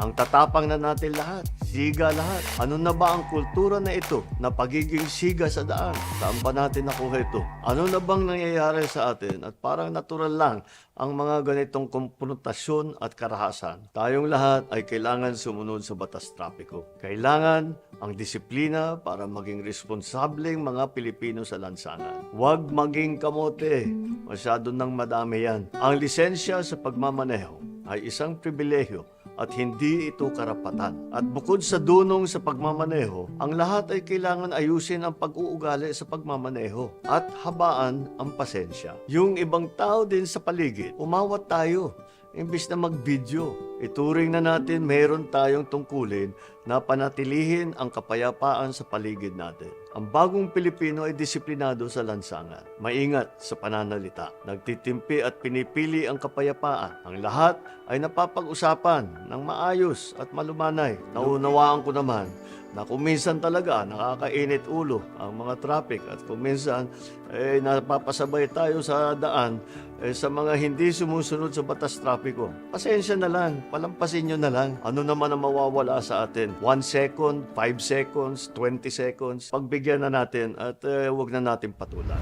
Ang tatapang na natin lahat, siga lahat. Ano na ba ang kultura na ito na pagiging siga sa daan? Saan ba natin nakuha ito? Ano na bang nangyayari sa atin? At parang natural lang ang mga ganitong konfrontasyon at karahasan. Tayong lahat ay kailangan sumunod sa batas trapiko. Kailangan ang disiplina para maging responsableng mga Pilipino sa lansangan. Huwag maging kamote. Masyado nang madami yan. Ang lisensya sa pagmamaneho ay isang pribilehyo at hindi ito karapatan. At bukod sa dunong sa pagmamaneho, ang lahat ay kailangan ayusin ang pag-uugali sa pagmamaneho at habaan ang pasensya. Yung ibang tao din sa paligid, umawat tayo. Imbis na mag-video, ituring na natin mayroon tayong tungkulin na panatilihin ang kapayapaan sa paligid natin. Ang bagong Pilipino ay disiplinado sa lansangan, maingat sa pananalita, nagtitimpi at pinipili ang kapayapaan. Ang lahat ay napapag-usapan ng maayos at malumanay. Naunawaan ko naman na kung minsan talaga nakakainit ulo ang mga traffic at kung minsan eh, napapasabay tayo sa daan eh, sa mga hindi sumusunod sa batas trapiko. Pasensya na lang, palampasin nyo na lang. Ano naman ang mawawala sa atin? 1 second, 5 seconds, 20 seconds. Pagbigyan na natin at eh, huwag na natin patulan.